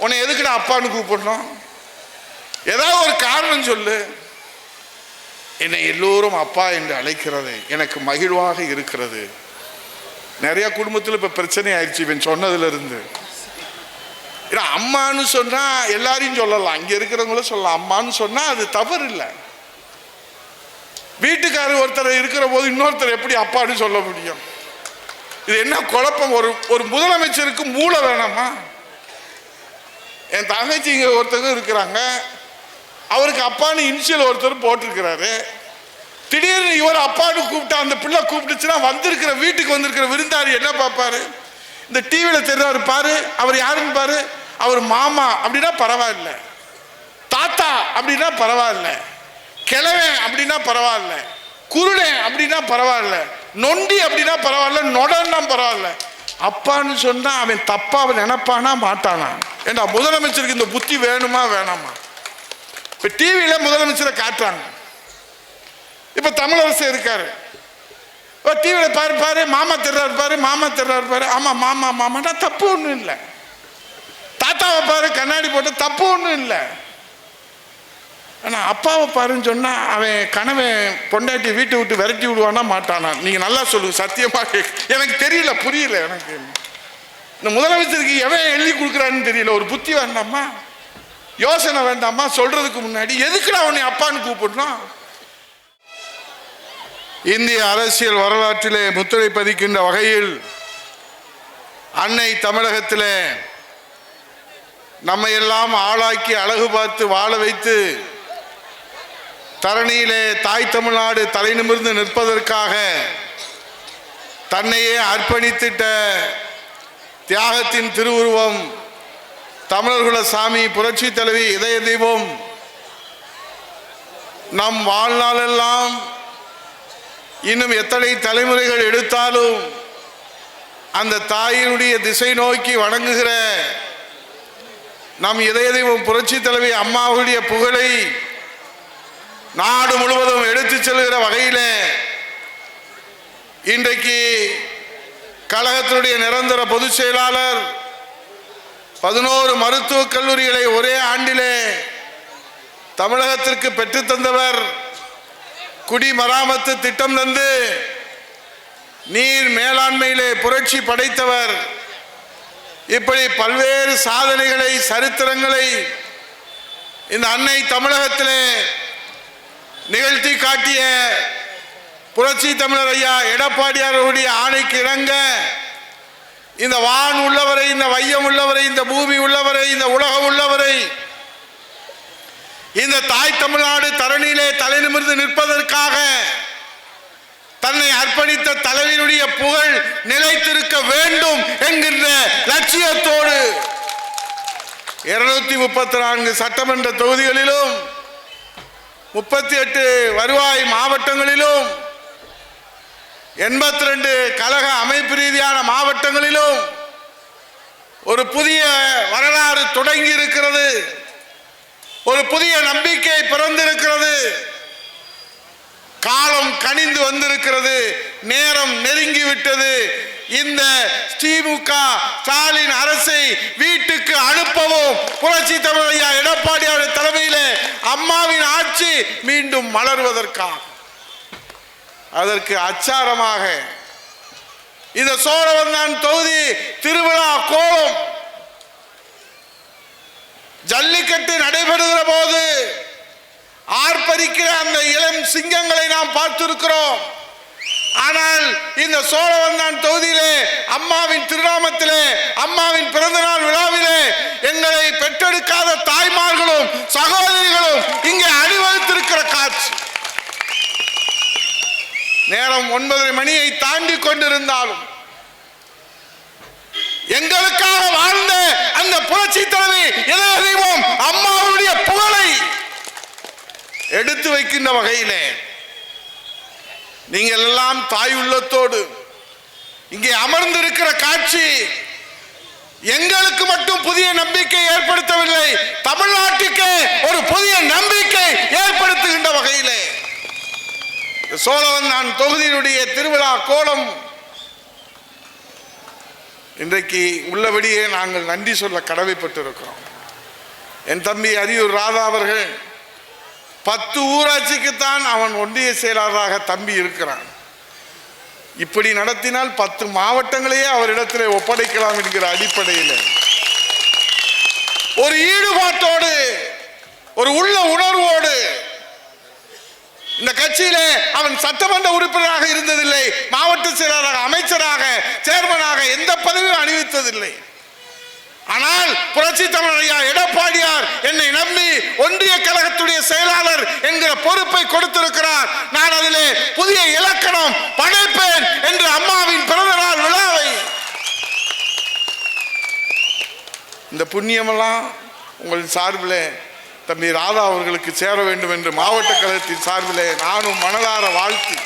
உன்னை எதுக்குடா அப்பான்னு கூப்பிடணும்? ஏதாவது ஒரு காரணம் சொல்லு. என்னை எல்லோரும் அப்பா என்று அழைக்கிறது எனக்கு மகிழ்வாக இருக்கிறது. நிறைய குடும்பத்தில் இப்போ பிரச்சனை ஆயிடுச்சு இவன் சொன்னதுலேருந்து. ஏன்னா அம்மான்னு சொன்னால் எல்லாரையும் சொல்லலாம். அங்கே இருக்கிறவங்கள சொல்லலாம். அம்மான்னு சொன்னால் அது தவறு இல்லை வீட்டுக்காரர் ஒருத்தர் இருக்கிற போது இன்னொருத்தர் எப்படி அப்பான்னு சொல்ல முடியும்? இது என்ன குழப்பம்? ஒரு ஒரு முதலமைச்சருக்கு மூளை வேணாமா? என் தங்கச்சி இங்க ஒருத்தங்க இருக்கிறாங்க. அவருக்கு அப்பான்னு இனிஷியல் ஒருத்தர் போட்டிருக்கிறாரு. திடீர்னு இவர் அப்பான்னு கூப்பிட்டா அந்த பிள்ளை கூப்பிட்டுச்சுன்னா வந்திருக்கிற வீட்டுக்கு வந்திருக்கிற விருந்தாரி என்ன பார்ப்பாரு? இந்த டிவியில் தெரிஞ்சவர் பாரு அவர் யாருன்னு பாரு? அவர் மாமா அப்படின்னா பரவாயில்ல. தாத்தா அப்படின்னா பரவாயில்ல. கிழவன் அப்படின்னா பரவாயில்ல. குருடன் அப்படின்னா பரவாயில்ல. நொண்டி அப்படின்னா பரவாயில்ல. நொடன்னா பரவாயில்ல. அப்பான்னு சொன்னால் அவன் தப்பாக அவன் நினைப்பானா மாட்டானா? ஏண்டா முதலமைச்சருக்கு இந்த புத்தி வேணுமா வேணாமா? இப்போ டிவியில் முதலமைச்சரை காட்டுறாங்க. இப்போ தமிழரசு இருக்காரு. டிவியில் பாரு பாரு மாமா தெர்றாரு பாரு மாமா தெர்றாரு பாரு. ஆமாம் மாமா மாமாட்டா தப்பு ஒன்றும் இல்லை. தாத்தாவை பாரு கண்ணாடி போட்டு தப்பு ஒன்றும் இல்லை. ஆனால் அப்பாவை பாருன்னு சொன்னால் அவன் கணவன் பொண்டாட்டி வீட்டை விட்டு விரட்டி விடுவானா மாட்டானா? நீங்கள் நல்லா சொல்லுங்க சத்தியமாக எனக்கு தெரியல புரியல எனக்கு. இந்த முதலமைச்சருக்கு எவன் எழுதி கொடுக்குறான்னு தெரியல ஒரு புத்தி வேண்டாமா? யோசனை வேண்டாமா? சொல்கிறதுக்கு முன்னாடி எதுக்குடா உன்னை அப்பான்னு கூப்பிடணும்? இந்திய அரசியல் வரலாற்றிலே முத்திரை பதிக்கின்ற வகையில் அன்னை தமிழகத்திலே நம்ம எல்லாம் ஆளாக்கி அழகு பார்த்து வாழ வைத்து தரணியிலே தாய் தமிழ்நாடு தலை நிமிர்ந்து நிற்பதற்காக தன்னையே அர்ப்பணித்திட்ட தியாகத்தின் திருவுருவம் தமிழர்குல சாமி புரட்சி தலைவி இதய தெய்வம் நம் வாழ்நாளெல்லாம் இன்னும் எத்தனை தலைமுறைகள் எடுத்தாலும் அந்த தாயினுடைய திசை நோக்கி வணங்குகிற நம் இதய தெய்வம் புரட்சி தலைவி அம்மாவுடைய புகழை நாடு முழுவதும் எடுத்து செல்கிற வகையில் இன்றைக்கு கழகத்தினுடைய நிரந்தர பொதுச் செயலாளர் பதினோரு மருத்துவக் கல்லூரிகளை ஒரே ஆண்டிலே தமிழகத்திற்கு பெற்றுத்தந்தவர் குடிமராமத்து திட்டம் தந்து நீர் மேலாண்மையிலே புரட்சி படைத்தவர். இப்படி பல்வேறு சாதனைகளை சரித்திரங்களை இந்த அன்னை தமிழகத்திலே நிகழ்த்தி காட்டிய புரட்சி தமிழர் ஐயா எடப்பாடியாருடைய ஆணைக்கு இணங்க இந்த வான் உள்ளவரை இந்த வையம் உள்ளவரை இந்த பூமி உள்ளவரை இந்த உலகம் உள்ளவரை இந்த தாய் தமிழ்நாடு தரணியிலே தலை நிமிர்ந்து நிற்பதற்காக தன்னை அர்ப்பணித்த தலைவனுடைய புகழ் நிலைத்திருக்க வேண்டும் என்கின்ற லட்சியத்தோடு இருநூத்தி முப்பத்தி நான்கு சட்டமன்ற தொகுதிகளிலும் முப்பத்தி எட்டு வருவாய் மாவட்டங்களிலும் எண்பத்தி ரெண்டு கழக அமைப்பு ரீதியான மாவட்டங்களிலும் ஒரு புதிய வரலாறு தொடங்கி இருக்கிறது ஒரு புதிய நம்பிக்கை பிறந்திருக்கிறது. காலம் கனிந்து வந்திருக்கிறது. நேரம் நெருங்கி விட்டது இந்த திமுக ஸ்டாலின் அரசை வீட்டுக்கு அனுப்பவும் புரட்சி தமிழையா எடப்பாடியார் தலைமையிலே அம்மாவின் ஆட்சி மீண்டும் மலர்வதற்காக. அதற்கு அச்சாரமாக இந்த சோழவந்தான் தொகுதி திருவிழா கோலம் ஜல்லிக்கட்டு நடைபெறுகிற போது ஆர்ப்பரிக்கிற அந்த இளம் சிங்கங்களை நாம் பார்த்திருக்கிறோம். ஆனால் இந்த சோழவந்தான் தொகுதியிலே அம்மாவின் திருநாமத்திலே அம்மாவின் பிறந்தநாள் விழாவிலே எங்களை பெற்றெடுக்காத தாய்மார்களும் சகோதரிகளும் இங்கே அணிவகுத்திருக்கிற காட்சி. நேரம் ஒன்பதரை மணியை தாண்டி கொண்டிருந்தாலும் எங்களுக்காக வாழ்ந்த அந்த புரட்சி தலைவி இதய அம்மாவுடைய புகழை எடுத்து வைக்கின்ற வகையிலே நீங்கள் எல்லாம் தாய் உள்ளத்தோடு இங்கே அமர்ந்திருக்கிற காட்சி எங்களுக்கு மட்டும் புதிய நம்பிக்கை ஏற்படுத்தவில்லை. தமிழ்நாட்டுக்கு ஒரு புதிய நம்பிக்கை ஏற்படுத்துகின்ற வகையிலே. சோழவந்தான் தொகுதியினுடைய திருவிழா கோலம். இன்றைக்கு உள்ளபடியே நாங்கள் நன்றி சொல்ல கடமைப்பட்டிருக்கிறோம். என் தம்பி அரியூர் ராதா அவர்கள் பத்து ஊராட்சிக்குத்தான் அவன் ஒன்றிய செயலாளராக தம்பி இருக்கிறான். இப்படி நடத்தினால் பத்து மாவட்டங்களையே அவரிடத்தில் ஒப்படைக்கலாம் என்கிற அடிப்படையில். ஒரு ஈடுபாட்டோடு ஒரு உள்ள உணர்வோடு இந்த கட்சியில அவன் சட்டமன்ற உறுப்பினராக இருந்ததில்லை மாவட்ட செயலாளராக அமைச்சராக சேர்மனாக எந்த பதவியும் அணிவித்ததில்லை. ஆனால் புரட்சி தமிழர் எடப்பாடியார் என்னை நம்பி ஒன்றிய கழகத்துடைய செயலாளர் என்கிற பொறுப்பை கொடுத்திருக்கிறார். நான் அதிலே புதிய இலக்கணம் படைப்பேன் என்று அம்மாவின் பிறந்த நாள் விழாவை. இந்த புண்ணியமெல்லாம் உங்கள் சார்பில் தம்பி ராதா அவர்களுக்கு சேர வேண்டும் என்று மாவட்ட கழகத்தின் சார்பில் நானும் மனதார வாழ்த்து.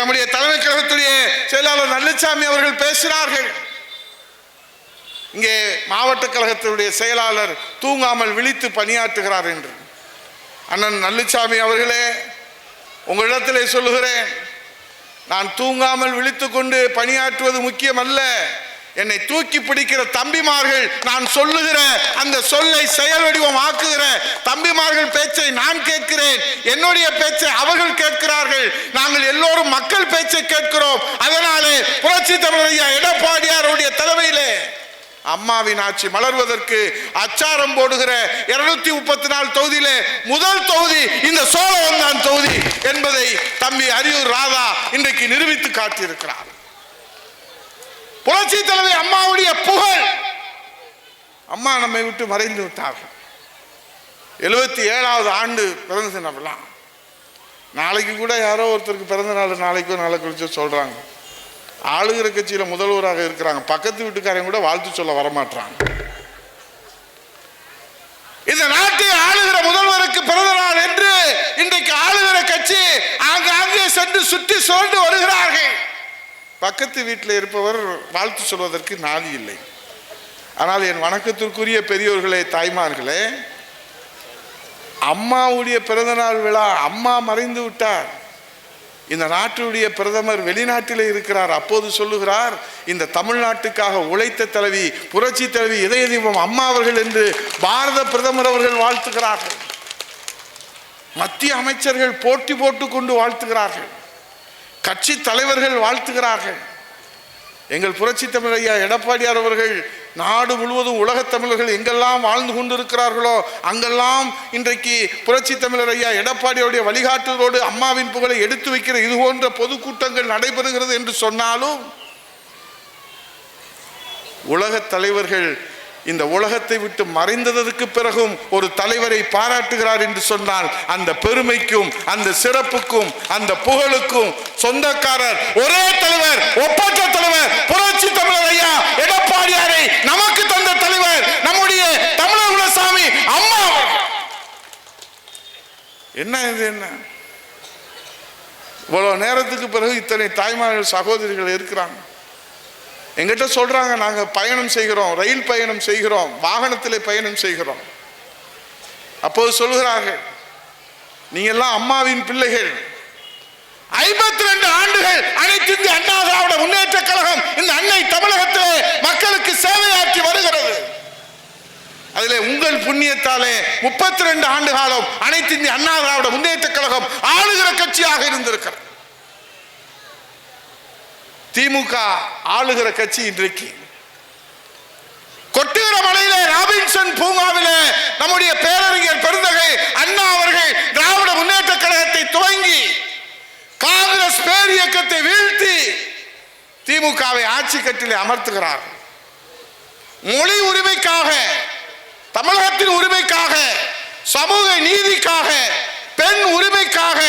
நம்முடைய தலைமை கழகத்துடைய செயலாளர் நல்லசாமி அவர்கள் பேசினார்கள் இங்கே மாவட்ட கழகத்தினுடைய செயலாளர் தூங்காமல் விழித்து பணியாற்றுகிறார் என்று. அண்ணன் நல்லுச்சாமி அவர்களே உங்களிடத்திலே சொல்லுகிறேன் நான் தூங்காமல் விழித்து கொண்டு பணியாற்றுவது முக்கியமல்ல. என்னை தூக்கி பிடிக்கிற தம்பிமார்கள் நான் சொல்லுகிற அந்த சொல்லை செயல் வடிவம் ஆக்குகிற தம்பிமார்கள் பேச்சை நான் கேட்கிறேன். என்னுடைய பேச்சை அவர்கள் கேட்கிறார்கள். நாங்கள் எல்லோரும் மக்கள் பேச்சை கேட்கிறோம். அதனாலே புரட்சி தமிழ் எடப்பாடியாருடைய தலைமையிலே அம்மாவின் ஆட்சி மலர்வதற்கு அச்சாரம் போடுகிற இருநூத்தி முப்பத்தி நாலு தொகுதியிலே முதல் தொகுதி இந்த சோழவந்தான் தொகுதி என்பதை தம்பி அரியூர் ராதா இன்றைக்கு நிரூபித்து காட்டியிருக்கிறார். புரட்சி தலைவி அம்மாவுடைய புகழ். அம்மா நம்மை விட்டு மறைந்து விட்டார்கள். எழுபத்தி ஏழாவது ஆண்டு பிறந்த நாளைக்கு கூட யாரோ ஒருத்தருக்கு பிறந்த நாள் நாளைக்கோ நாளை கழிச்சோ சொல்றாங்க. ஆளுகிற கட்சியில் முதல்வராக இருக்கிறாங்க. பக்கத்து வீட்டுக்காரங்க கூட வாழ்த்து சொல்ல வரமாட்டாங்க இந்த நாட்டை ஆளுகிற முதல்வருக்கு பிறந்த நாள் என்று இன்றைக்கு ஆளுகிற கட்சி ஆங்காங்கே சென்று சுற்றி சுழண்டு வருகிறார்கள். பக்கத்து வீட்டில் இருப்பவர் வாழ்த்து சொல்வதற்கு நாதி இல்லை. ஆனால் என் வணக்கத்திற்குரிய பெரியோர்களே தாய்மார்களே அம்மாவுடைய பிறந்தநாள் விழா அம்மா மறைந்து விட்டார். இந்த நாட்டுடைய பிரதமர் வெளிநாட்டில் இருக்கிறார். அப்போது சொல்லுகிறார் இந்த தமிழ்நாட்டுக்காக உழைத்த தலைவி புரட்சி தலைவி இதய தீபம் அம்மா அவர்கள் என்று பாரத பிரதமர் அவர்கள் வாழ்த்துகிறார்கள். மத்திய அமைச்சர்கள் போட்டி போட்டு கொண்டு வாழ்த்துகிறார்கள். கட்சி தலைவர்கள் வாழ்த்துகிறார்கள். எங்கள் புரட்சி தமிழையா எடப்பாடியார் அவர்கள் நாடு முழுவதும் உலகத் தமிழர்கள் எங்கெல்லாம் வாழ்ந்து கொண்டிருக்கிறார்களோ அங்கெல்லாம் இன்றைக்கு புரட்சி தமிழர் ஐயா எடப்பாடியுடைய வழிகாட்டுதலோடு அம்மாவின் புகழை எடுத்து வைக்கிற இது போன்ற பொதுக்கூட்டங்கள் நடைபெறுகிறது என்று சொன்னாலும் உலகத் தலைவர்கள் இந்த உலகத்தை விட்டு மறைந்ததற்கு பிறகும் ஒரு தலைவரை பாராட்டுகிறார் என்று சொன்னால் அந்த பெருமைக்கும் அந்த சிறப்புக்கும் அந்த புகழுக்கும் சொந்தக்காரர் ஒரே தலைவர் ஒப்ப தலைவர் புரட்சி தமிழர் ஐயா எடப்பாடியாரை நமக்கு தந்த தலைவர் நம்முடைய தமிழர் குலசாமி அம்மா அவர்கள். என்ன இது என்ன? இவ்வளோ நேரத்துக்கு பிறகு இத்தனை தாய்மார்கள் சகோதரிகள் இருக்கிறாங்க. எங்கிட்ட சொல்கிறாங்க நாங்கள் பயணம் செய்கிறோம் ரயில் பயணம் செய்கிறோம் வாகனத்திலே பயணம் செய்கிறோம். அப்போது சொல்கிறார்கள் நீங்கள்லாம் அம்மாவின் பிள்ளைகள். ஐம்பத்தி ரெண்டு ஆண்டுகள் அனைத்து இந்திய அண்ணா திராவிட முன்னேற்ற கழகம் இந்த அன்னை தமிழகத்திலே மக்களுக்கு சேவையாற்றி வருகிறது. அதுல உங்கள் புண்ணியத்தாலே முப்பத்தி ரெண்டு ஆண்டு காலம் அனைத்து இந்திய அண்ணா திராவிட முன்னேற்ற கழகம் ஆளுகிற கட்சியாக இருந்திருக்கிறது. திமுக ஆளுகிற கட்சி இன்றைக்கு. கொட்டுகிற மலையில ராபின்சன் பூங்காவில நம்முடைய பேரறிஞர் பெருந்தகை அண்ணா அவர்கள் திராவிட முன்னேற்ற கழகத்தை துவங்கி காங்கிரஸ் பேர் இயக்கத்தை வீழ்த்தி திமுகவை ஆட்சி கட்டிலே அமர்த்துகிறார் மொழி உரிமைக்காக தமிழகத்தின் உரிமைக்காக சமூக நீதிக்காக பெண் உரிமைக்காக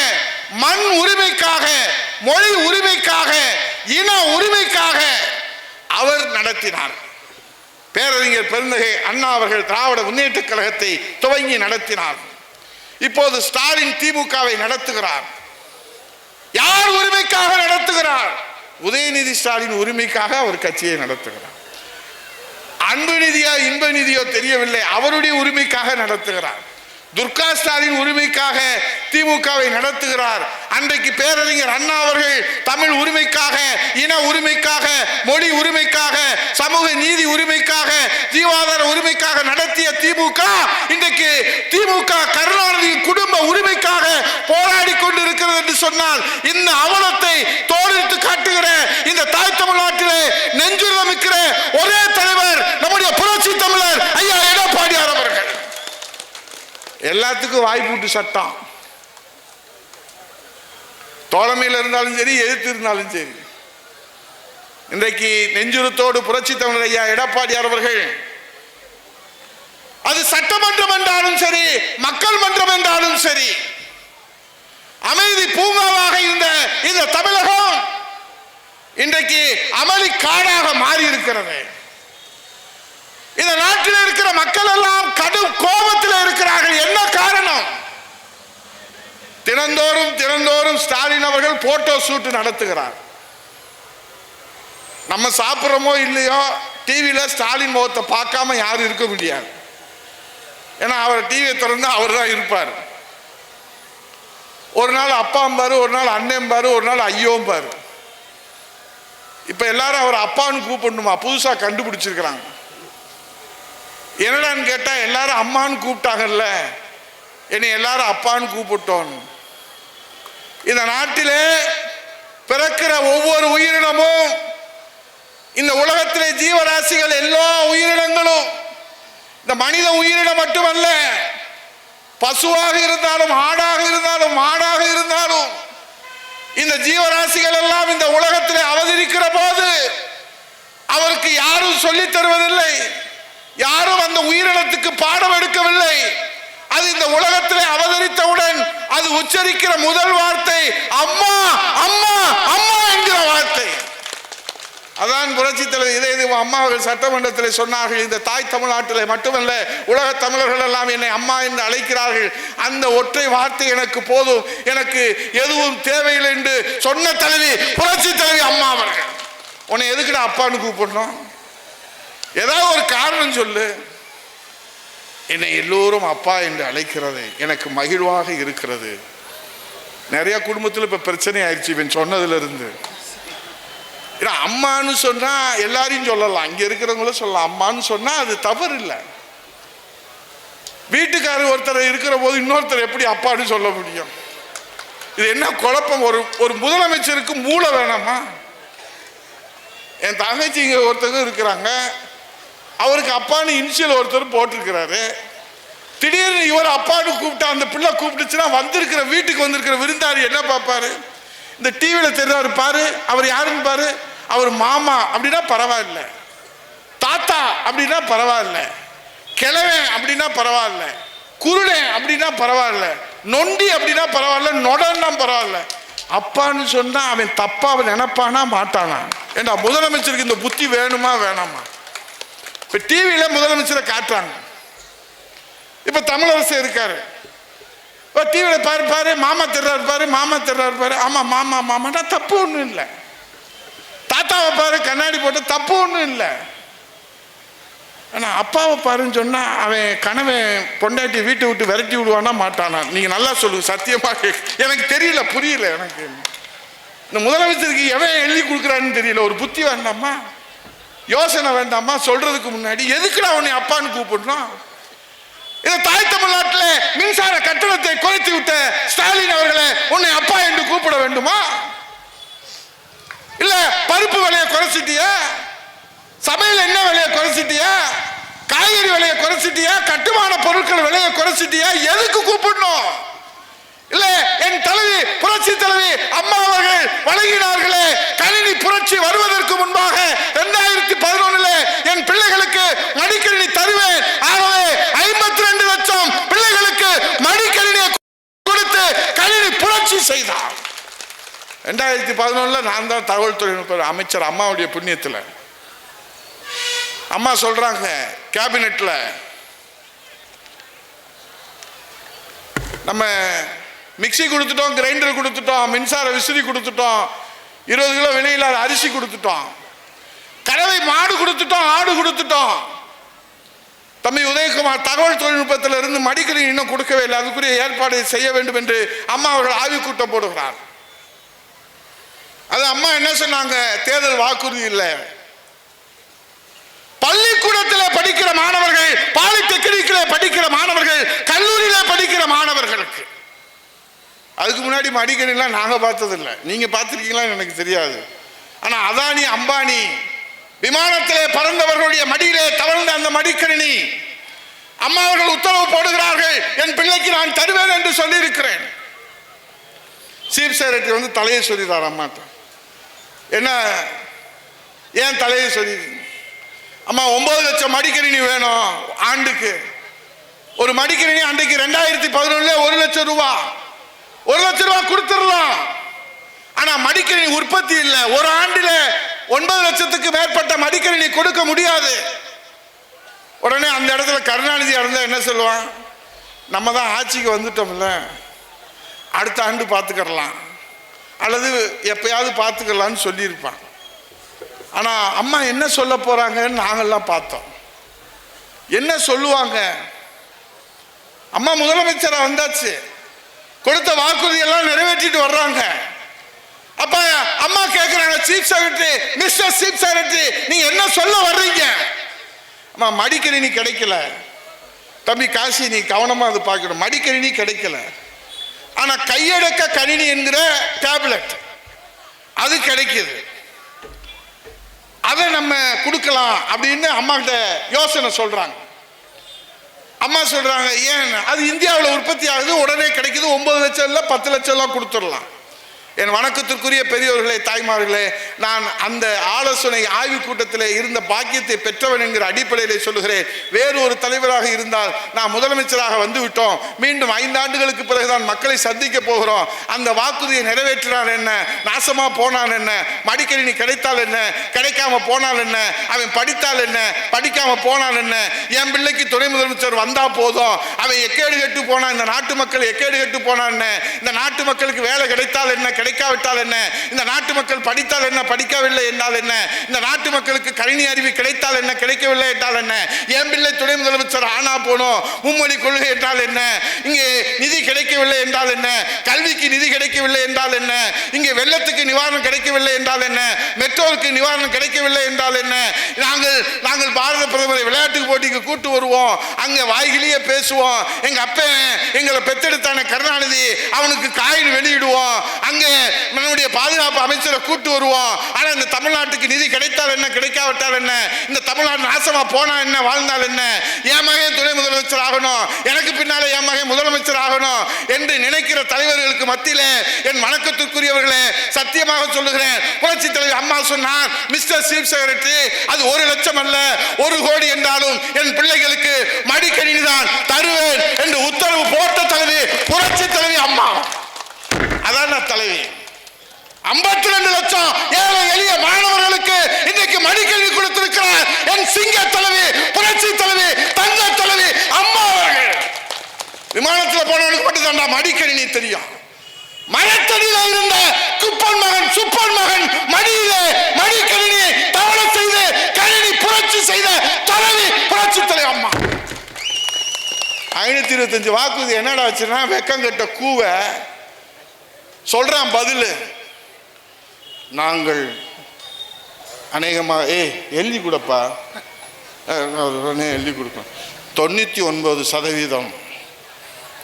மண் உரிமைக்காக மொழி உரிமைக்காக இன உரிமைக்காக அவர் நடத்தினார். பேரறிஞர் பெருந்தகை அண்ணா அவர்கள் திராவிட முன்னேற்ற கழகத்தை துவங்கி நடத்தினார். இப்போது ஸ்டாலின் திமுகவை நடத்துகிறார். யார் உரிமைக்காக நடத்துகிறார்? உதயநிதி ஸ்டாலின் உரிமைக்காக அவர் கட்சியை நடத்துகிறார். அன்பு நிதியோ இன்ப நிதியோ தெரியவில்லை. அவருடைய உரிமைக்காக நடத்துகிறார். துர்கா ஸ்டாலின் உரிமைக்காக திமுகவை நடத்துகிறார். அன்றைக்கு பேரறிஞர் அண்ணா அவர்கள் தமிழ் உரிமைக்காக இன உரிமைக்காக மொழி உரிமைக்காக சமூக நீதி உரிமைக்காக ஜீவாதார உரிமைக்காக நடத்திய திமுக இன்றைக்கு திமுக கருணாநிதியின் குடும்ப உரிமைக்காக போராடி கொண்டிருக்கிறது என்று சொன்னால் இந்த அவலத்தை தோல் காட்டுகிற இந்த தாய் தமிழ்நாட்டிலே நெஞ்சுரமிக்கிற ஒரே தலைவர் நம்முடைய புரட்சி தமிழர் ஐயா எடப்பாடியார் அவர்கள் எல்லாத்துக்கும் வாய்ப்பூட்டு சட்டம். தோழமையில் இருந்தாலும் சரி எதிர்த்து இருந்தாலும் சரி. இன்றைக்கு நெஞ்சுரத்தோடு புரட்சி தமிழர் ஐயா எடப்பாடியார் அவர்கள் அது சட்டமன்றம் என்றாலும் சரி மக்கள் மன்றம் என்றாலும் சரி அமைதி பூங்காவாக இருந்த இந்த தமிழகம் இன்றைக்கு அமளி காடாக மாறி இருக்கிறது இந்த நாட்டில் இருக்கிற மக்கள் எல்லாம் கடும் கோபத்தில் இருக்கிறார்கள். என்ன காரணம்? தினந்தோறும் தினந்தோறும் ஸ்டாலின் அவர்கள் போட்டோ ஷூட் நடத்துகிறார். நம்ம சாப்பிட்றோமோ இல்லையோ டிவியில் ஸ்டாலின் முகத்தை பார்க்காம யாரும் இருக்க முடியாது. ஏன்னா அவர் டிவியை திறந்து அவர் தான் இருப்பார். ஒரு நாள் அப்பாம்பாரு ஒரு நாள் அண்ணன்பாரு ஒரு நாள் ஐயோம்பாரு இப்போ எல்லாரும் அவர் அப்பான்னு கூப்பிடணுமா? புதுசாக கண்டுபிடிச்சிருக்கிறாங்க. என்னடான்னு கேட்டால் எல்லாரும் அம்மான்னு கூப்பிட்டாங்கல்ல. என்னை எல்லாரும் அப்பான்னு கூப்பிட்டோம். இந்த நாட்டிலே பிறக்கிற ஒவ்வொரு உயிரினமும் இந்த உலகத்திலே ஜீவராசிகள் எல்லா உயிரினங்களும் இந்த மனித உயிரினம் மட்டுமல்ல பசுவாக இருந்தாலும் ஆடாக இருந்தாலும் மாடாக இருந்தாலும் இந்த ஜீவராசிகள் எல்லாம் இந்த உலகத்தில் அவதரிக்கிற போது அவருக்கு யாரும் சொல்லித் தருவதில்லை. யாரும் அந்த உயிரினத்துக்கு பாடம் எடுக்கவில்லை. அது இந்த உலகத்திலே அவதரித்தவுடன் அது உச்சரிக்கிற முதல் வார்த்தை அம்மா அம்மா அம்மா என்கிற வார்த்தை. அதான் புரட்சி தலைவர் இதே இது அம்மா அவர்கள் சட்டமன்றத்தில் சொன்னார்கள் இந்த தாய் தமிழ்நாட்டிலே மட்டுமல்ல உலக தமிழர்கள் எல்லாம் என்னை அம்மா என்று அழைக்கிறார்கள். அந்த ஒற்றை வார்த்தை எனக்கு போதும் எனக்கு எதுவும் தேவையில்லை என்று சொன்ன தலைவி புரட்சி தலைவி அம்மா அவர்கள். உன்னை எதுக்குடா அப்பான்னு கூப்பிடணும்? ஏதாவது ஒரு காரணம் சொல்லு. என்னை எல்லோரும் அப்பா என்று அழைக்கிறது. எனக்கு மகிழ்வாக இருக்கிறது. நிறைய குடும்பத்தில் இப்போ பிரச்சனை ஆயிடுச்சு இவன் சொன்னதுலேருந்து. ஏன்னா அம்மான்னு சொன்னால் எல்லாரையும் சொல்லலாம். அங்கே இருக்கிறவங்களும் சொல்லலாம். அம்மான்னு சொன்னால் அது தவறு இல்லை வீட்டுக்காரர் ஒருத்தர் இருக்கிற போது இன்னொருத்தர் எப்படி அப்பான்னு சொல்ல முடியும்? இது என்ன குழப்பம்? ஒரு ஒரு முதலமைச்சருக்கு மூளை வேணாமா? என் தங்கச்சி இங்கே ஒருத்தங்க இருக்கிறாங்க. அவருக்கு அப்பான்னு இனிஷியல் ஒருத்தர் போட்டிருக்கிறாரு. திடீர்னு இவர் அப்பான்னு கூப்பிட்டா அந்த பிள்ளை கூப்பிட்டுச்சுன்னா வந்திருக்கிற வீட்டுக்கு வந்திருக்கிற விருந்தாளி என்ன பார்ப்பாரு? இந்த டிவியில் தெரிறாரு பாரு அவர் யாருன்னு பாரு? அவர் மாமா அப்படின்னா பரவாயில்ல. தாத்தா அப்படின்னா பரவாயில்ல. கிழவன் அப்படின்னா பரவாயில்ல. குருடன் அப்படின்னா பரவாயில்ல. நொண்டி அப்படின்னா பரவாயில்ல. நொடன்னா பரவாயில்ல. அப்பான்னு சொன்னா அவன் தப்பா அவன் நினைப்பானா மாட்டானா? ஏண்டா முதலமைச்சருக்கு இந்த புத்தி வேணுமா வேணாமா? இப்ப டிவியில முதலமைச்சரை காட்டுறாங்க. இப்ப தமிழரசு இருக்காரு. இப்போ டிவியில் பாரு பாரு மாமா தெர்றாரு பாரு மாமா தெர்றாரு பாரு. ஆமாம் மாமா மாமாட்டா தப்பு ஒன்றும் இல்லை. தாத்தாவை பாரு கண்ணாடி போட்டு தப்பு ஒன்றும் இல்லை. ஆனால் அப்பாவை பாருன்னு சொன்னால் அவன் கணவன் பொண்டாட்டி வீட்டை விட்டு விரட்டி விடுவானா மாட்டானா? நீங்கள் நல்லா சொல்லுங்க சத்தியமாக எனக்கு தெரியல புரியல எனக்கு. இந்த முதலமைச்சருக்கு எவன் எழுதி கொடுக்குறான்னு தெரியல ஒரு புத்தி வேண்டாமா யோசனை வேண்டாமா? சொல்றதுக்கு முன்னாடி எதுக்குடா உன்னை அப்பான்னு கூப்பிடணும்? இந்த தாய் தமிழ்நாட்டில் மின்சார கட்டணத்தை குறைத்து விட்ட ஸ்டாலின் அவர்களை உன்னை அப்பா என்று கூப்பிட வேண்டுமா? இல்ல பருப்பு விலையை குறைச்சிட்டியா? சமையல் என்ன விலையை குறைச்சிட்டியா? காய்கறி விலையை குறைச்சிட்டியா? கட்டுமான பொருட்கள் விலையை குறைச்சிட்டியா? எதுக்கு கூப்பிடணும்? இல்ல என் தலைவி புரட்சி தலைவி அம்மா அவர்கள் வழங்கினார்களே கணினி புரட்சி வருவதற்கு முன்பாக இரண்டாயிரத்தி பதினொன்னுல என் பிள்ளைகளுக்கு மடிக்கணினி தருவேன். ஆகவே ஐம்பத்தி ரெண்டு லட்சம் பிள்ளைகளுக்கு மடிக்கணினியை கொடுத்து கணினி புரட்சி செய்தார். ரெண்டாயிரத்தி பதினொன்னுல நான் தான் தகவல் தொழில்நுட்ப அமைச்சர் அம்மாவுடைய புண்ணியத்தில். அம்மா சொல்றாங்க கேபினெட்ல நம்ம மிக்ஸி கொடுத்துட்டோம் கிரைண்டர் கொடுத்துட்டோம் மின்சார விசிறி கொடுத்துட்டோம் இருபது கிலோ விலையில்லாத அரிசி கொடுத்துட்டோம். கறவை மாடு கொடுத்துட்டோம் ஆடு கொடுத்துட்டோம். தம்பி உதயகுமார் தகவல் தொழில்நுட்பத்தில் இருந்து மடிக்கணி இன்னும் கொடுக்கவே இல்லை. அதுக்குரிய ஏற்பாடு செய்ய வேண்டும் என்று அம்மா அவர்கள் ஆவி கூட்டம் போடுகிறார். அது அம்மா என்ன சொன்னாங்க? தேர்தல் வாக்குறுதி இல்லை. பள்ளிக்கூடத்தில் படிக்கிற மாணவர்கள் பாலிடெக்னிக்கில் படிக்கிற மாணவர்கள் கல்லூரியில் படிக்கிற மாணவர்களுக்கு அதுக்கு முன்னாடி மடிக்கணிலாம் நாங்கள் பார்த்ததில்ல. நீங்கள் பார்த்துருக்கீங்களான்னு எனக்கு தெரியாது. ஆனால் அதானி அம்பானி விமானத்திலே பறந்தவர்களுடைய மடியிலே தவழ்ந்த அந்த மடிக்கணினி அம்மா அவர்கள் உத்தரவு போடுகிறார்கள் என் பிள்ளைக்கு நான் தருவேன் என்று சொல்லியிருக்கிறேன். சீஃப் செக்ரட்டரி வந்து தலையை சொல்லிடுறார் அம்மாட்ட. என்ன ஏன் தலையை சொல்லி அம்மா ஒன்பது லட்சம் மடிக்கணினி வேணும் ஆண்டுக்கு. ஒரு மடிக்கணினி அன்றைக்கு ரெண்டாயிரத்தி பதினொன்னுல ஒரு லட்சம் ரூபா. ஒரு லட்சம் ரூபா கொடுத்துடலாம். ஆனா மடிக்கணினி உற்பத்தி இல்லை. ஒரு ஆண்டில் ஒன்பது லட்சத்துக்கு மேற்பட்ட மடிக்கணினி கொடுக்க முடியாது. உடனே அந்த இடத்துல கருணாநிதி இருந்தால் என்ன சொல்லுவான்? நம்ம தான் ஆட்சிக்கு வந்துட்டோம்ல. அடுத்த ஆண்டு பார்த்துக்கிறலாம் அல்லது எப்பயாவது பார்த்துக்கலான்னு சொல்லியிருப்பான். ஆனால் அம்மா என்ன சொல்ல போகிறாங்கன்னு நாங்கள்லாம் பார்த்தோம். என்ன சொல்லுவாங்க? அம்மா முதலமைச்சராக வந்தாச்சு. கொடுத்த வாக்குறுதி எல்லாம் நிறைவேற்றிட்டு வர்றாங்க. அப்ப அம்மா கேட்குறாங்க chief secretary mister chief secretary நீங்க என்ன சொல்ல வர்றீங்க? அம்மா மடிக்கணினி கிடைக்கல. தம்பி காசி நீ கவனமா அது பார்க்கணும். மடிக்கணினி கிடைக்கல. ஆனா கையடக்க கணினி என்கிற டேப்லெட் அது கிடைக்குது. அதை நம்ம கொடுக்கலாம் அப்படின்னு அம்மா கிட்ட யோசனை சொல்றாங்க. அம்மா சொல்றாங்க ஏன்? அது இந்தியாவில் உற்பத்தி ஆகுது உடனே கிடைக்குது ஒன்பது லட்சம் இல்லை பத்து லட்சம்லாம் கொடுத்துடலாம். என் வணக்கத்திற்குரிய பெரியவர்களே தாய்மார்களே நான் அந்த ஆலோசனை ஆய்வு கூட்டத்தில் இருந்த பாக்கியத்தை பெற்றவன் என்கிற அடிப்படையில் சொல்லுகிறேன். வேறு ஒரு தலைவராக இருந்தால் நான் முதலமைச்சராக வந்துவிட்டோம். மீண்டும் ஐந்தாண்டுகளுக்கு பிறகுதான் மக்களை சந்திக்க போகிறோம். அந்த வாக்குறுதியை நிறைவேற்றினார் என்ன? நாசமா போனான் என்ன? மடிக்கணினி கிடைத்தால் என்ன? கிடைக்காம போனால் என்ன? அவன் படித்தால் என்ன? படிக்காம போனால் என்ன? என் பிள்ளைக்கு துணை முதலமைச்சர் வந்தா போதும். அவன் எக்கேடு கெட்டு போனான் இந்த நாட்டு மக்கள் எக்கேடு கெட்டு போனான் என்ன? இந்த நாட்டு மக்களுக்கு வேலை கிடைத்தால் என்ன கிடைக்காவிட்டால் என்ன? இந்த நாட்டு மக்கள் படித்தால் என்ன? படிக்கவில்லை என்றால் என்ன? இந்த நாட்டு மக்களுக்கு கணினி அறிவு கிடைத்தால் என்ன? கிடைக்கவில்லை என்றால் என்ன? என் துணை முதலமைச்சர் ஆனா போனோம். மும்மொழி கொள்கை என்றால் என்ன? இங்கே நிதி கிடைக்கவில்லை என்றால் என்ன? கல்விக்கு நிதி கிடைக்கவில்லை என்றால் என்ன? இங்கே வெள்ளத்துக்கு நிவாரணம் கிடைக்கவில்லை என்றால் என்ன? மெட்ரோவுக்கு நிவாரணம் கிடைக்கவில்லை என்றால் என்ன? நாங்கள் நாங்கள் பாரத பிரதமரை விளையாட்டு போட்டிக்கு கூட்டு வருவோம். அங்கே வாய்கிலேயே பேசுவோம். எங்க அப்பன் எங்களை பெத்தெடுத்தான கருணாநிதி அவனுக்கு காயின் வெளியிடுவோம். அங்கே நம்முடைய பாதுகாப்பு அமைச்சரை கூட்டு வருவோம். ஆனால் இந்த தமிழ்நாட்டுக்கு நிதி கிடைத்தால் என்ன? கிடைக்காவிட்டால் என்ன? இந்த தமிழ்நாடு நாசமா போனா என்ன? வாழ்ந்தால் என்ன? என் மகன் துணை முதலமைச்சர் ஆகணும் எனக்கு பின்னாலே என் மகன் முதலமைச்சர் ஆகணும் என்று நினைக்கிற தலைவர்களுக்கு மத்தியிலே என் வணக்கத்துக்குரியவர்களே சத்தியமாக சொல்லுகிறேன். புரட்சி தலைவர் அம்மா சொன்னார் மிஸ்டர் சீஃப் செக்ரட்டரி அது ஒரு லட்சம் அல்ல ஒரு கோடி என்றாலும் என் பிள்ளைகளுக்கு மடிக்கணினி தான் தருவேன் என்று உத்தரவு போட்ட தலைவி புரட்சி தலைவி அம்மா. அதான் தலைவி. ஐம்பத்தி ரெண்டு லட்சம் ஏழை எளிய மாணவர்களுக்கு இன்னைக்கு மடிக்கல்வி கொடுத்திருக்கிறார் என் சிங்க தலைவி புரட்சி தலைவி தங்க தலைவி அம்மா அவர்கள் விமானத்தில் போனவனுக்கு மட்டும் தாண்டா மடிக்கணினி தெரியும் மரத்தடியில இருந்த குப்பன் மகன் சுப்பன் மகன் மடியிலே மடிக்கணினியை தவணை செய்து கணினி புரட்சி செய்த தலைவி புரட்சி தலை அம்மா. ஐநூத்தி இருபத்தஞ்சு வாக்குறுதி என்னடா வச்சுன்னா வெக்கங்கட்ட கூவை. சொல்றான் பதில். நாங்கள் அநேகமாக ஏய் எழுதி கொடுப்பா. எழுதி கொடுப்பேன். தொண்ணூற்றி ஒன்பது சதவீதம்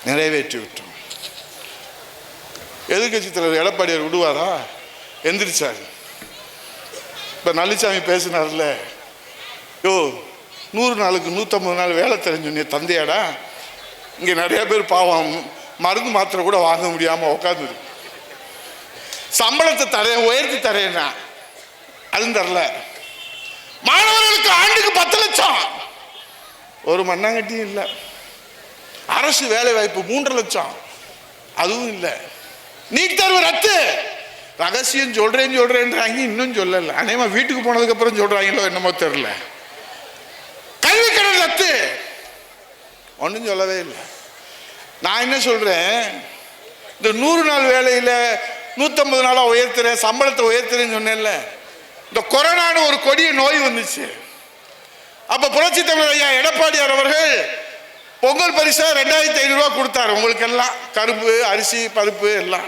நிறைவேற்றி விட்டோம் எதிர்கட்சி தலைவர் எடப்பாடியார் விடுவாரா? எந்திரிச்சாரு. இப்போ நல்லிசாமி பேசினார்ல யோ நூறு நாளுக்கு நூற்றம்பது நாள் வேலை தெரிஞ்சு தந்தையாடா? இங்கே நிறைய பேர் பாவம் மருந்து மாத்திரை கூட வாங்க முடியாமல் உட்காந்துரு சம்பளத்தை தரேன் உயர்த்தி தரேன்னா. அதுவும் தரல. மாணவர்களுக்கு ஆண்டுக்கு பத்து லட்சம். ஒரு மண்ணாங்கட்டியும் இல்லை. அரசு வேலை வாய்ப்பு மூன்று லட்சம். அதுவும் இல்லை. நீட் தேர்வு ரத்து. ரகசியம் சொல்றேன்னு சொல்றேன்றாங்க இன்னும் சொல்லல. அநேகமா வீட்டுக்கு போனதுக்கு அப்புறம் சொல்றாங்களோ என்னமோ தெரியல. கல்வி கடன் ரத்து. ஒன்றும் சொல்லவே இல்லை. நான் என்ன சொல்றேன்? இந்த நூறு நாள் வேலையில் நூற்றம்பது நாளாக உயர்த்துறேன் சம்பளத்தை உயர்த்துறேன்னு சொன்னேன்ல. இந்த கொரோனான்னு ஒரு கொடிய நோய் வந்துச்சு. அப்போ புரட்சி தமிழர் ஐயா எடப்பாடியார் அவர்கள் பொங்கல் பரிசாக ரெண்டாயிரத்தி ஐநூறுரூவா கொடுத்தாரு. உங்களுக்கெல்லாம் கரும்பு அரிசி பருப்பு எல்லாம்.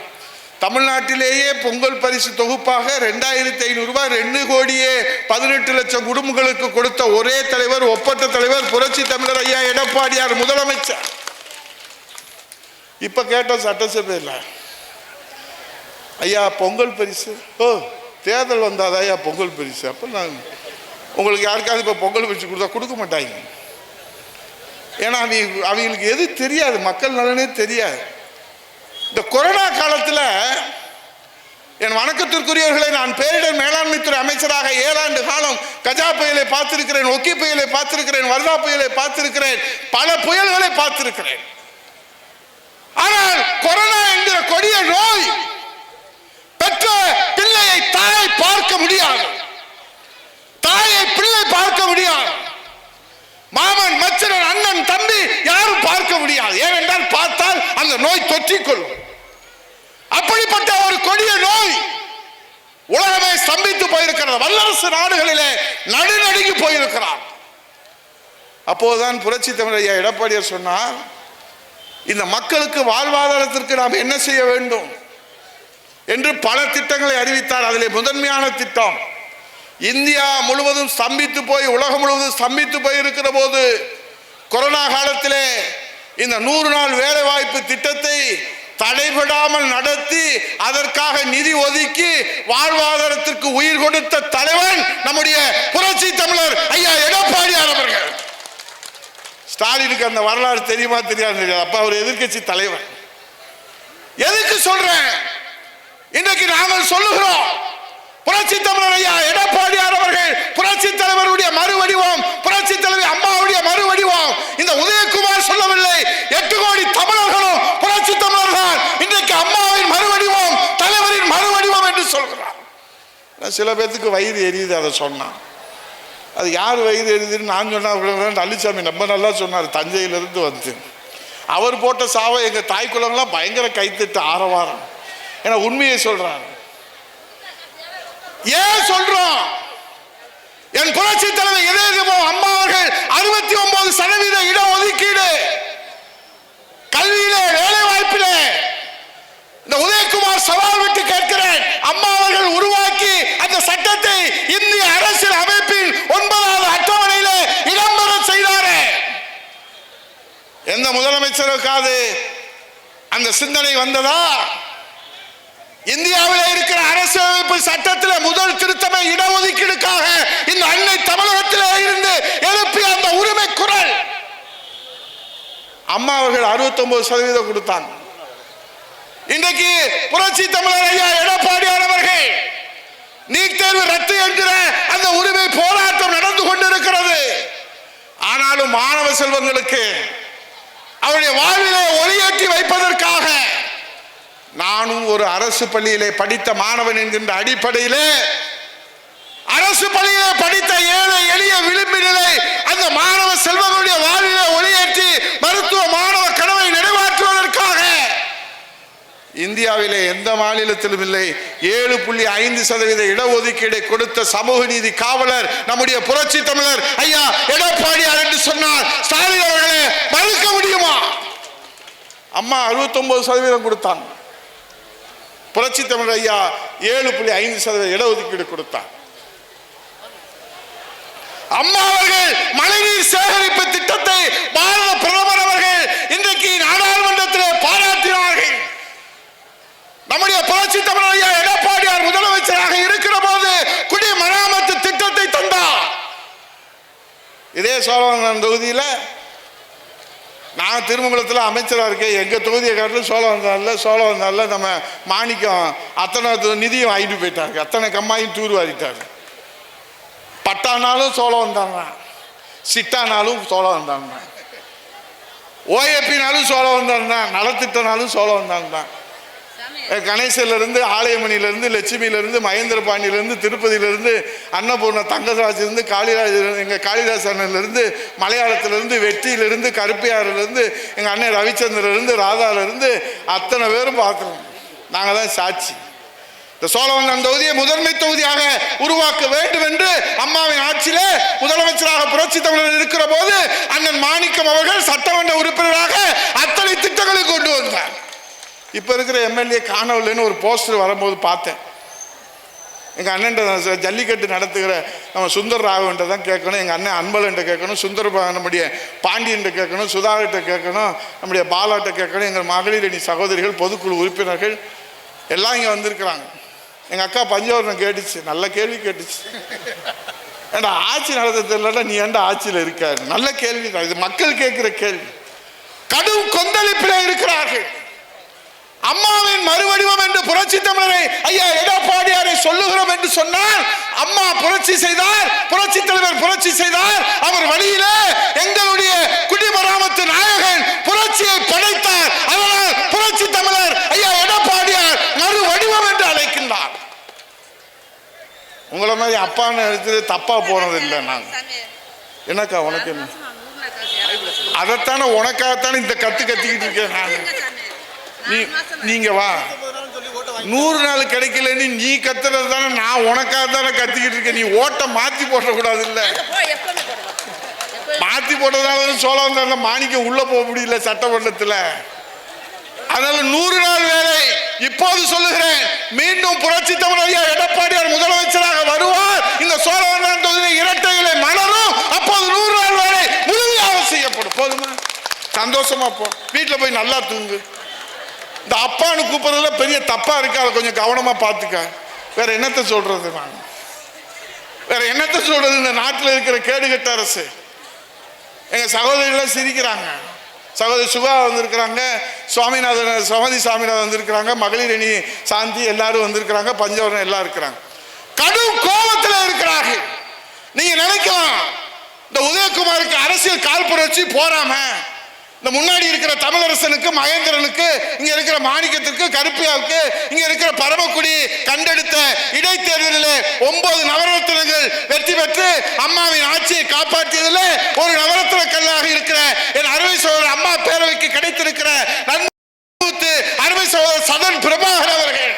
தமிழ்நாட்டிலேயே பொங்கல் பரிசு தொகுப்பாக ரெண்டாயிரத்தி ஐநூறுரூவா ரெண்டு கோடியே பதினெட்டு லட்சம் குடும்பங்களுக்கு கொடுத்த ஒரே தலைவர் ஒப்பற்ற தலைவர் புரட்சி தமிழர் ஐயா எடப்பாடியார் முதலமைச்சர். இப்போ கேட்டோம் சட்டசபையில். ஐயா பொங்கல் பரிசு? ஓ தேர்தல் வந்தாதான் ஐயா பொங்கல் பரிசு? அப்போ நான் உங்களுக்கு யாருக்காவது இப்போ பொங்கல் பரிசு கொடுத்தா கொடுக்க மாட்டாங்க. ஏன்னா அவங்க அவங்களுக்கு எது தெரியாது மக்கள் நலனே தெரியாது. இந்த கொரோனா காலத்தில் என் வணக்கத்திற்குரியவர்களை நான் பேரிடர் மேலாண்மைத்துறை அமைச்சராக ஏழாண்டு காலம் கஜா புயலை பார்த்திருக்கிறேன் ஒக்கி புயலை பார்த்திருக்கிறேன் வர்தா புயலை பார்த்திருக்கிறேன் பல புயல்களை பார்த்திருக்கிறேன். ஆனால் கொரோனா என்கிற கொடிய நோய் பெற்ற பிள்ளையை தாயை பார்க்க முடியாது. தாயை பிள்ளை பார்க்க முடியாது. மாமன் மச்சனன் அண்ணன் தம்பி யாரும் பார்க்க முடியாது. ஏனென்றால் பார்த்தால் அந்த நோய் தொற்றிக்கொள்ளும். அப்படிப்பட்ட ஒரு கொடிய நோய் உலகமே ஸ்தம்பித்து போயிருக்கிறது. வல்லரசு நாடுகளிலே நடுநடுங்கி போயிருக்கிறார். அப்போதுதான் புரட்சி தமிழர் எடப்பாடியார் சொன்னார் இந்த மக்களுக்கு வாழ்வாதாரத்திற்கு நாம் என்ன செய்ய வேண்டும் என்று பல திட்டங்களை அறிவித்தார். அதிலே முதன்மையான திட்டம் இந்தியா முழுவதும் ஸ்தம்பித்து போய் உலகம் முழுவதும் ஸ்தம்பித்து போய் இருக்கிற போது கொரோனா காலத்திலே இந்த நூறு நாள் வேலை வாய்ப்பு திட்டத்தை தடைபடாமல் நடத்தி அதற்காக நிதி ஒதுக்கி வாழ்வாதாரத்திற்கு உயிர் கொடுத்த தலைவன் நம்முடைய புரட்சி தமிழர் ஐயா எடப்பாடியார் அவர்கள். ஸ்டாலினுக்கு அந்த வரலாறு தெரியுமா தெரியாது தெரியாது. அப்ப அவர் எதிர்க்கட்சி தலைவர். எதுக்கு சொல்றேன்? இன்றைக்கு நாங்கள் சொல்லுகிறோம் புரட்சி தமிழர் ஐயா எடப்பாடியார் அவர்கள் புரட்சி தலைவருடைய மறுவடிவம் புரட்சி தலைவர் அம்மாவுடைய மறுவடிவம். இந்த உதயகுமார் சொல்லவில்லை. எட்டு கோடி தமிழர்களும் புரட்சி தமிழர் தான் இன்றைக்கு அம்மாவின் மறுவடிவம் தலைவரின் மறுவடிவம் என்று சொல்கிறார். சில பேர்த்துக்கு வயிறு எரியுது அதை சொன்னான் அது யார் வயிறு எரியுதுன்னு நான் சொன்னா நல்லிசாமி. ரொம்ப நல்லா சொன்னார் தஞ்சையிலிருந்து வந்து. அவர் போட்ட சாவை எங்கள் தாய் குலம்லாம் பயங்கர கைத்தட்டு ஆரவாரம். ஏன்னா உண்மையை சொல்கிறாங்க ஏன் சொல்றோம்? என் புரட்சி தலைவர் இதயமோ அம்மா அவர்கள் அறுபத்தி ஒன்பது சதவீத இட ஒதுக்கீடு கல்வியிலே வேலை வாய்ப்பிலே இந்த உதயகுமார் சவால் விட்டு கேட்கிறேன். அம்மா அவர்கள் உருவாக்கி அந்த சட்டத்தை இந்திய அரசியல் அமைப்பின் ஒன்பதாவது அட்டவணையில் இடம்பெற செய்தாரே. எந்த முதலமைச்சருக்காது அந்த சிந்தனை வந்ததா? இந்தியாவில் இருக்கிற அரசியலமைப்பு சட்டத்தில் முதல் திருத்தமே இடஒதுக்கீடுக்காக இந்த அன்னை தமிழகத்திலே இருந்து எழுப்பிய அந்த உரிமை குரல். அம்மா அவர்கள் 69% சதவீதம் கொடுத்தாங்க இன்றைக்கு புரட்சி தமிழர் ஐயா எடப்பாடியார் அவர்கள் நீட் தேர்வு ரத்து என்கிற அந்த உரிமை போராட்டம் நடந்து கொண்டிருக்கிறது. ஆனாலும் மாணவ செல்வங்களுக்கு அவருடைய வாழ்விலே ஒளியேற்றி வைப்பதற்காக நானும் ஒரு அரசு பள்ளியிலே படித்த மாணவன் என்கின்ற அடிப்படையிலே அரசு பள்ளியிலே படித்த ஏழை எளிய விளிம்பினிலே அந்த மாணவ செல்வங்களுடைய வாழ்விலே ஒளியேற்றி மருத்துவ மாணவ கனவை நிறைவேற்றுவதற்காக. இந்தியாவிலே எந்த மாநிலத்திலும் இல்லை. ஏழு புள்ளி ஐந்து சதவீத இடஒதுக்கீடை கொடுத்த சமூக நீதி காவலர் நம்முடைய புரட்சி தமிழர் ஐயா எடப்பாடியார் என்று சொன்னார் ஸ்டாலின் அவர்களே மறுக்க முடியுமா? அம்மா 69% சதவீதம் கொடுத்தாங்க. புரட்சி தமிழ் ஐயா ஏழு புள்ளி ஐந்து சதவீத இடஒதுக்கீடு கொடுத்தார். அம்மா அவர்கள் மழைநீர் சேகரிப்பு திட்டத்தை பாரத பிரதமர் அவர்கள் இன்றைக்கு நாடாளுமன்றத்தில் பாராட்டினார்கள். நம்முடைய புரட்சி தமிழ் ஐயா எடப்பாடியார் முதலமைச்சராக இருக்கிற போது குடிமராமத்து திட்டத்தை தந்தார். இதே சோழன் தொகுதியில் நான் திருமங்கலத்தில் அமைச்சராக இருக்கேன். எங்கள் தொகுதியை காட்டிலும் சோழ சோழவந்தானில் நம்ம மாணிக்கம் அத்தனை நிதியும் வாங்கிட்டு போயிட்டாரு. அத்தனை கம்மாயும் தூர் வாரிட்டாரு. பட்டானாலும் சோளம் வந்தாங்க சிட்டானாலும் சோளம் வந்தாங்க ஓஏபினாலும் சோழம் வந்தாங்க நலத்திட்டனாலும் சோளம் வந்தாங்க கணேசிலேருந்து ஆலயமணிலேருந்து லட்சுமியிலேருந்து மகேந்திர பாண்டியிலேருந்து திருப்பதியிலேருந்து அன்னபூர்ண தங்கராஜிலேருந்து காளிராஜ் எங்கள் காளிதாஸ் அண்ணன்லேருந்து மலையாளத்திலிருந்து வெற்றியிலேருந்து கருப்பையாறுலேருந்து எங்கள் அண்ணன் ரவிச்சந்திரிலேருந்து ராதாவிலேருந்து அத்தனை பேரும் பார்க்குறோம் நாங்கள் தான் சாட்சி. இந்த சோழவங்கம் தொகுதியை முதன்மை தொகுதியாக உருவாக்க வேண்டும் என்று அம்மாவின் ஆட்சியிலே முதலமைச்சராக புரட்சி தமிழர் இருக்கிற போது அண்ணன் அண்ணன் மாணிக்கம் அவர்கள் சட்டமன்ற உறுப்பினராக அத்தனை திட்டங்களை கொண்டு வந்தார். இப்போ இருக்கிற எம்எல்ஏ காணவில்லைன்னு ஒரு போஸ்டர் வரும்போது பார்த்தேன். எங்கள் அண்ணன் ஜல்லிக்கட்டு நடத்துகிற நம்ம சுந்தர் ராகவன்ட்ட தான் கேட்கணும் எங்கள் அண்ணன் அன்பலன்ட்ட கேட்கணும் சுந்தர் நம்முடைய பாண்டியன்ட்ட கேட்கணும் சுதாகிட்ட கேட்கணும் நம்முடைய பாலாட்ட கேட்கணும் எங்கள் மகளிர் அணி சகோதரிகள் பொதுக்குழு உறுப்பினர்கள் எல்லாம் இங்கே வந்திருக்கிறாங்க. எங்கள் அக்கா பஞ்சவரணம் கேட்டுச்சு நல்ல கேள்வி கேட்டுச்சு. ஏண்டா ஆட்சி நடத்த தெரியலடா நீ ஏன்டா ஆட்சியில் இருக்காரு நல்ல கேள்வி தான் இது மக்கள் கேட்குற கேள்வி. கடும் கொந்தளிப்பில் இருக்கிறார்கள். அம்மாவின் மறுவடிவம் என்று புரட்சி தமிழரை ஐயா எடப்பாடியாரை சொல்லுகிறோம் என்று சொன்னால் அம்மா புரட்சி செய்தார் புரட்சி தலைவர் புரட்சி செய்தார் அவர் வழியிலே எங்களுடைய குடிமராமத்து நாயகன் புரட்சியை படைத்தார். அதனால் புரட்சி தமிழர் ஐயா எடப்பாடியார் மறு வடிவம் என்று அழைக்கின்றார். உங்களை மாதிரி அப்பான்னு எடுத்து தப்பா போனது இல்லை நான். என்னக்கா உனக்கு என்ன? அதைத்தானே உனக்காகத்தானே இந்த கத்து கத்திக்கிட்டு இருக்கேன் நான்? நீ நீங்க வா. நூறு நாள் கிடைக்கலன்னு நீ கத்துறது தானே நான் உனக்காக தானே கத்திக்கிட்டு இருக்கேன். நீ ஓட்ட மாத்தி போடக்கூடாது இல்ல மாத்தி போட்டதுனால சோழம் தானே மாணிக்கம் உள்ள போக முடியல சட்டமன்றத்துல. அதனால நூறு நாள் வேலை. இப்போது சொல்லுகிறேன் மீண்டும் புரட்சி தமிழக எடப்பாடியார் முதலமைச்சராக வருவார். இந்த சோழவந்தான் தொகுதி இரட்டைகளை மலரும். அப்போது நூறு நாள் வேலை முழுமையாக செய்யப்படும். போதுமா? சந்தோஷமா போ. வீட்டுல போய் நல்லா தூங்கு. இந்த அப்பான்னு கூப்பிடுறதுல பெரிய தப்பா இருக்கா. அதை கொஞ்சம் கவனமா பார்த்துக்க. வேற என்னத்த சொல்றது நான்? வேற என்னத்த சொல்றது? இந்த நாட்டில் இருக்கிற கேடுகட்ட அரசு. எங்க சகோதரிகளாம் சிரிக்கிறாங்க. சகோதரி சுகா வந்திருக்கிறாங்க. சுவாமிநாதன் சமதி சாமிநாதன் வந்திருக்கிறாங்க. மகளிர் அணி சாந்தி எல்லாரும் வந்திருக்கிறாங்க. பஞ்சவரம் எல்லாம் இருக்கிறாங்க. கடும் கோபத்தில் இருக்கிறார்கள். நீங்க நினைக்கலாம். இந்த உதயகுமாருக்கு அரசியல் கால் புரட்சி போறாம இந்த முன்னாடி இருக்கிற தமிழரசனுக்கு மகேந்திரனுக்கு இங்க இருக்கிற மாணிக்கத்திற்கு கருப்பியாவுக்கு இங்க இருக்கிற பரமக்குடி கண்டெடுத்த இடைத்தேர்தலில் ஒன்பது நவரத்னங்கள் வெற்றி பெற்று அம்மாவின் ஆட்சியை காப்பாற்றியதில் ஒரு நவரத்ன கல்லாக இருக்கிற என் அருமை சோழர் அம்மா பேரவைக்கு கிடைத்திருக்கிற நன்மூத்து அருமை சோழர் சதன் பிரபாகர் அவர்கள்.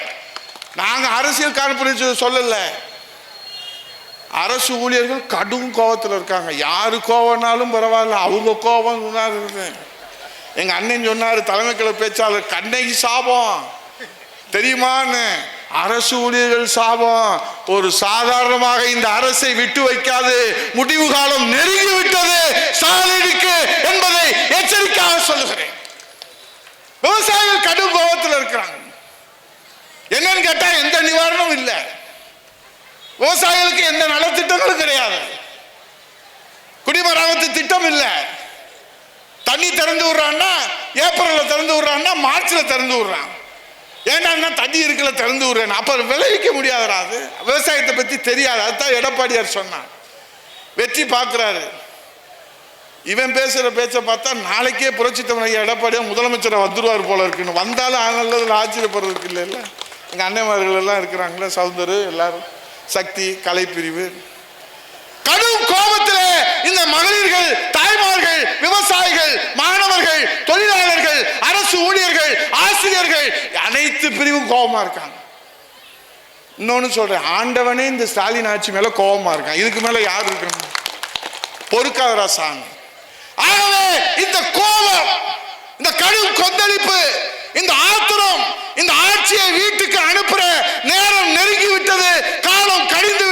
நாங்க அரசியல் கான்பிரன்ஸ் சொல்லல. அரசு ஊழியர்கள் கடும் கோபத்தில் இருக்காங்க. யாரு கோவம்னாலும் பரவாயில்ல அவங்க கோபம் இருக்குது எங்கள் அண்ணன் சொன்னாரு தலைமை கழக பேச்சாளர் கண்ணைக்கு சாபம். தெரியுமான்னு? அரசு ஊழியர்கள் சாபம். ஒரு சாதாரணமாக இந்த அரசை விட்டு வைக்காது. முடிவு காலம் நெருங்கி விட்டது ஸ்டாலினுக்கு என்பதை எச்சரிக்கையாக சொல்லுகிறேன். விவசாயிகள் கடும் கோபத்தில் இருக்கிறாங்க. என்னன்னு கேட்டா எந்த நிவாரணமும் இல்லை. விவசாயிகளுக்கு எந்த நலத்திட்டங்களும் கிடையாது. குடிமராமத்து திட்டம் இல்லை. தண்ணி திறந்து விடுறான்னா ஏப்ரல்ல திறந்து விடுறான்னா மார்ச்ல திறந்து விடுறான். ஏன்னா தண்ணி இருக்கல திறந்து விடுறேன் அப்ப விளைவிக்க முடியாதரா அது. விவசாயத்தை பத்தி தெரியாது. அதுதான் எடப்பாடியார் சொன்னான் வெற்றி பார்க்குறாரு. இவன் பேசுற பேச்சை பார்த்தா நாளைக்கே புரட்சி தமிழக எடப்பாடியாக முதலமைச்சரை வந்துடுவார் போல இருக்குன்னு. வந்தாலும் நல்லதில் ஆச்சரியப்படுறதுக்கு இல்லை இல்லை எங்கள் அண்ணன்மார்கள் எல்லாம் இருக்கிறாங்களே சௌந்தரு எல்லாரும். சக்தி கலைப்பிரிவு. கடும் கோபத்தில் இந்த மகளிர்கள் தாய்மார்கள் விவசாயிகள் மாணவர்கள் தொழிலாளர்கள் அரசு ஊழியர்கள் ஆசிரியர்கள் அனைத்து பிரிவும் கோபமா இருக்காங்க. இன்னொன்னு சொல்றேன் ஆண்டவனே இந்த ஸ்டாலின் ஆட்சி மேல கோபமா இருக்கான். இதுக்கு மேல யார் இருக்கணும்? பொறுக்காதரா சாமி ஆகவே இந்த கோபம் இந்த கடும் கொந்தளிப்பு இந்த ஆத்திரம் இந்த ஆட்சியை வீட்டுக்கு அனுப்புற நேரம் நெருங்கி விட்டது காலம் கடிந்து